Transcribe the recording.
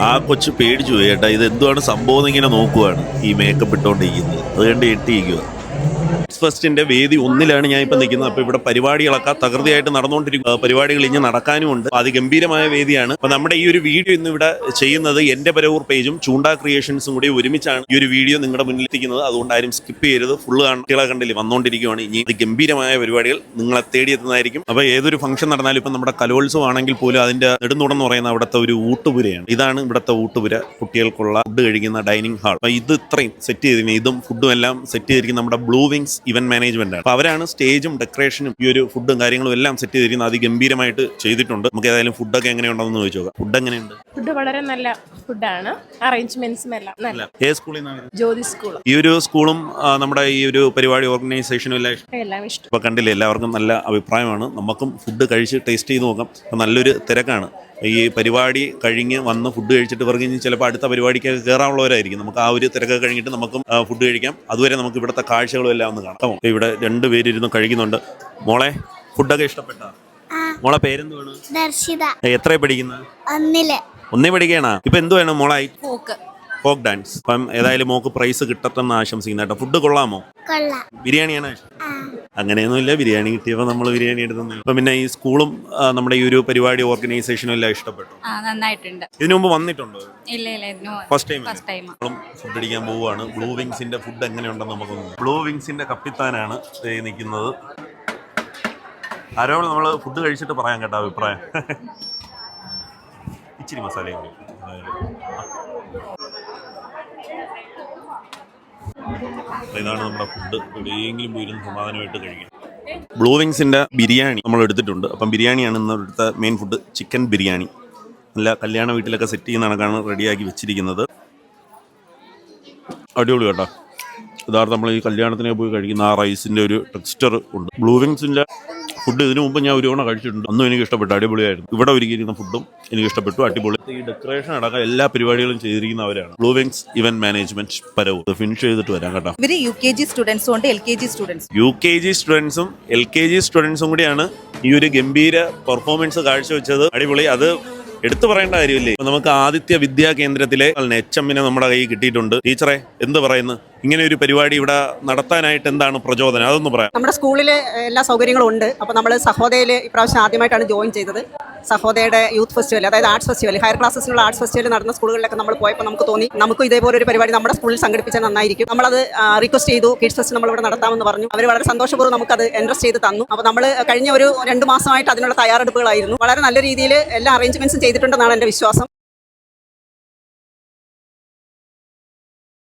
ആ കൊച്ചു പേടിച്ചു പോയി ഏട്ടാ ഇത് എന്തുവാണ് സംഭവം ഇങ്ങനെ നോക്കുവാണ്? ഈ മേക്കപ്പ് ഇട്ടോണ്ടിരിക്കുന്നത്. അത് കണ്ട് എട്ടിയിരിക്കുക ഫസ്റ്റിന്റെ വേദി ഒന്നിലാണ് ഞാൻ ഇപ്പൊ നിൽക്കുന്നത്. അപ്പൊ ഇവിടെ പരിപാടികളൊക്കെ തകൃതിയായിട്ട് നടന്നുകൊണ്ടിരിക്കും. പരിപാടികൾ ഇനി നടക്കാനുമുണ്ട്. അത് ഗംഭീരമായ വേദിയാണ്. അപ്പൊ നമ്മുടെ ഈ ഒരു വീഡിയോ ഇന്ന് ഇവിടെ ചെയ്യുന്നത് എന്റെ പരവൂർ പേജും ചൂണ്ട ക്രിയേഷൻസും കൂടി ഒരുമിച്ചാണ് ഈ ഒരു വീഡിയോ നിങ്ങളുടെ മുന്നിൽ എത്തിക്കുന്നത്. അതുകൊണ്ട് ആരും സ്കിപ്പ് ചെയ്യരുത്. ഫുള്ള് കണ്ടികളെ കണ്ടില്ലേ വന്നുകൊണ്ടിരിക്കുകയാണ് ഇനി ഇത് ഗംഭീരമായ പരിപാടികൾ നിങ്ങളെ തേടിയെത്തുന്നതായിരിക്കും. അപ്പൊ ഏതൊരു ഫംഗ്ഷൻ നടന്നാലും ഇപ്പൊ നമ്മുടെ കലോത്സവം ആണെങ്കിൽ പോലും അതിന്റെ നെടുന്നുടം എന്ന് പറയുന്ന അവിടുത്തെ ഒരു ഊട്ടുപുരയാണ്. ഇതാണ് ഇവിടുത്തെ ഊട്ടുപുര. കുട്ടികൾക്കുള്ള ഫുഡ് കഴിക്കുന്ന ഡൈനിങ് ഹാൾ അപ്പൊ ഇത് ഇത്രയും സെറ്റ് ചെയ്തിരിക്കുന്നത് ഇതും ഫുഡും എല്ലാം സെറ്റ് ചെയ്തിരിക്കുന്നത് നമ്മുടെ ബ്ലൂ വിങ്സ് ഇവന്റ് മാനേജ്മെന്റ് ആണ്. അപ്പൊ അവരാണ് സ്റ്റേജും ഡെക്കറേഷനും ഈ ഒരു ഫുഡും കാര്യങ്ങളും എല്ലാം സെറ്റ് ചെയ്തിരിക്കുന്നത് അതിഗംഭീരമായിട്ട് ചെയ്തിട്ടുണ്ട്. നമുക്ക് ഏതായാലും ഫുഡൊക്കെ എങ്ങനെയുണ്ടെന്ന് ചോദിച്ചു നോക്കാം. ഫുഡ് എങ്ങനെയുണ്ട്? ഫുഡ് വളരെ നല്ല ഫുഡാണ് അറേഞ്ച്മെന്റ്സും എല്ലാം നല്ല. ഏത് സ്കൂളിൽ ജ്യോതി സ്കൂൾ ഈ ഒരു സ്കൂളും നമ്മുടെ ഈ ഒരു പരിപാടി ഓർഗനൈസേഷനും എല്ലാം എല്ലാം ഇഷ്ടം. ഇപ്പൊ കണ്ടില്ലേ എല്ലാവർക്കും നല്ല അഭിപ്രായമാണ്. നമുക്കും ഫുഡ് കഴിച്ച് ടേസ്റ്റ് ചെയ്ത് നോക്കാം. നല്ലൊരു തിരക്കാണ്. ഈ പരിപാടി കഴിഞ്ഞ് വന്ന് ഫുഡ് കഴിച്ചിട്ട് പറഞ്ഞു കഴിഞ്ഞാൽ ചിലപ്പോൾ അടുത്ത പരിപാടിക്കൊക്കെ കയറാനുള്ളവരായിരിക്കും നമുക്ക് ആ ഒരു തിരക്കൊക്കെ കഴിഞ്ഞിട്ട് നമുക്കും ഫുഡ് കഴിക്കാം. അതുവരെ നമുക്ക് ഇവിടുത്തെ കാഴ്ചകളും എല്ലാം ഒന്ന് കാണാം. അപ്പോൾ ഇവിടെ രണ്ട് പേരിരുന്ന് കഴിക്കുന്നുണ്ട്. മോളെ ഫുഡൊക്കെ ഇഷ്ടപ്പെട്ട? മോളെ പേരെന്തുവാണ്? ദർശിത. എത്ര പഠിക്കുന്നത് ഒന്നിൽ. ഒന്നേ പഠിക്കണ? ഇപ്പൊ എന്ത് വേണം മോളായി ഫോക്ക് ഡാൻസ്. അപ്പം ഏതായാലും മോക്ക് പ്രൈസ് കിട്ടട്ടെന്ന് ആശംസിക്കുന്ന കേട്ടോ. ഫുഡ് കൊള്ളാമോ? കൊള്ളാം. ബിരിയാണിയാണ് അങ്ങനെയൊന്നുമില്ല. ബിരിയാണി കിട്ടിയപ്പോൾ നമ്മൾ ബിരിയാണി എടുത്തു അപ്പം പിന്നെ ഈ സ്കൂളും നമ്മുടെ ഈ ഒരു പരിപാടി ഓർഗനൈസേഷനും എല്ലാം ഇഷ്ടപ്പെട്ടു. നന്നായിട്ടുണ്ട്. ഇതിനു മുമ്പ് വന്നിട്ടുണ്ടോ? ഇല്ല ഇല്ല first time first time food അടിക്കാൻ പോവുകയാണ്. ബ്ലൂ വിങ്സിന്റെ ഫുഡ് എങ്ങനെയുണ്ടെന്ന് നമുക്ക് ബ്ലൂ വിങ്സിന്റെ കപ്പിത്താനാണ് നിൽക്കുന്നത്. ആരോട് നമ്മൾ ഫുഡ് കഴിച്ചിട്ട് പറയാം കേട്ടോ അഭിപ്രായം. ഇച്ചിരി മസാലയും ഇതാണ് നമ്മുടെ ഫുഡ് എവിടെയെങ്കിലും പോയിരുന്ന് സമാധാനമായിട്ട് കഴിക്കാം. ബ്ലൂ വിങ്സിന്റെ ബിരിയാണി നമ്മൾ എടുത്തിട്ടുണ്ട്. അപ്പം ബിരിയാണിയാണ് ഇന്ന് എടുത്ത മെയിൻ ഫുഡ് ചിക്കൻ ബിരിയാണി. നല്ല കല്യാണ വീട്ടിലൊക്കെ സെറ്റ് ചെയ്യുന്ന കണക്കാണ് റെഡിയാക്കി വെച്ചിരിക്കുന്നത്. അടിപൊളി കേട്ടോ. യഥാർത്ഥം നമ്മൾ ഈ കല്യാണത്തിനൊക്കെ പോയി കഴിക്കുന്ന ആ റൈസിന്റെ ഒരു ടെക്സ്ചർ ഉണ്ട്. ബ്ലൂ വിങ്സിന്റെ ഫുഡ് ഇതിനു മുമ്പ് ഞാൻ ഒരു തവണ കഴിച്ചിട്ടുണ്ട്. അന്നും എനിക്ക് ഇഷ്ടപ്പെട്ടു. അടിപൊളിയായിരുന്നു. ഇവിടെ ഒരുക്കിയിരിക്കുന്ന ഫുഡും എനിക്ക് ഇഷ്ടപ്പെട്ടു. അടിപൊളി. ഈ ഡെക്കറേഷൻ അടക്കം എല്ലാ പരിപാടികളും ചെയ്തിരിക്കുന്നവരാണ്. ബ്ലൂ വിങ്സ് ഇവന്റ് മാനേജ്മെന്റ് പരവും. ഫിനിഷ് ചെയ്തിട്ട് വരാം കേട്ടോ. ഇവർ U K G സ്റ്റുഡൻസും L K G students U K G സ്റ്റുഡൻസും L K G സ്റ്റുഡൻസും കൂടിയാണ് ഈ ഒരു ഗംഭീര പെർഫോമൻസ് കാഴ്ചവെച്ചത്. അടിപൊളി. അത് എടുത്തു പറയേണ്ട കാര്യമില്ലേ? നമുക്ക് ആദിത്യ വിദ്യാ കേന്ദ്രത്തിലെ എച്ച് എമ്മിനെ നമ്മുടെ കയ്യിൽ കിട്ടിയിട്ടുണ്ട്. ടീച്ചറെ എന്ത് പറയുന്നു? ഇങ്ങനെ ഒരു പരിപാടി ഇവിടെ നടത്താനായിട്ട് എന്താണ് പ്രചോദനം? അതൊന്ന് പറയാം. നമ്മുടെ സ്കൂളിൽ എല്ലാ സൗകര്യങ്ങളും ഉണ്ട്. അപ്പോൾ നമ്മൾ സഹോദയയിൽ ഇപ്രാവശ്യം ആദ്യമായിട്ടാണ് ജോയിൻ ചെയ്തത്. സഹോദയയുടെ യൂത്ത് ഫെസ്റ്റിവൽ അതായത് ആർട്സ് ഫെസ്റ്റിവൽ ഹയർ ക്ലാസ്സിലുള്ള ആർട്സ് ഫെസ്റ്റിവൽ നടന്ന സ്കൂളുകളിലൊക്കെ നമ്മൾ പോയപ്പോൾ നമുക്ക് തോന്നി നമുക്ക് ഇതേപോലെ ഒരു പരിപാടി നമ്മുടെ സ്കൂളിൽ സംഘടിപ്പിച്ചാൽ നന്നായിരിക്കും. നമ്മളത് റിക്വസ്റ്റ് ചെയ്തു കിഡ്സ് ഫെസ്റ്റ് നമ്മൾ ഇവിടെ നടത്താമെന്ന് പറഞ്ഞു. അവർ വളരെ സന്തോഷപൂർവം നമുക്കത് ഇൻട്രസ്റ്റ് ചെയ്ത് തന്നു. അപ്പോൾ നമ്മൾ കഴിഞ്ഞ ഒരു രണ്ട് മാസമായിട്ട് അതിനുള്ള തയ്യാറെടുപ്പുകളായിരുന്നു. വളരെ നല്ല രീതിയിൽ എല്ലാ അറേഞ്ച്മെന്റ്സും ചെയ്തിട്ടുണ്ടെന്നാണ് എന്റെ വിശ്വാസം.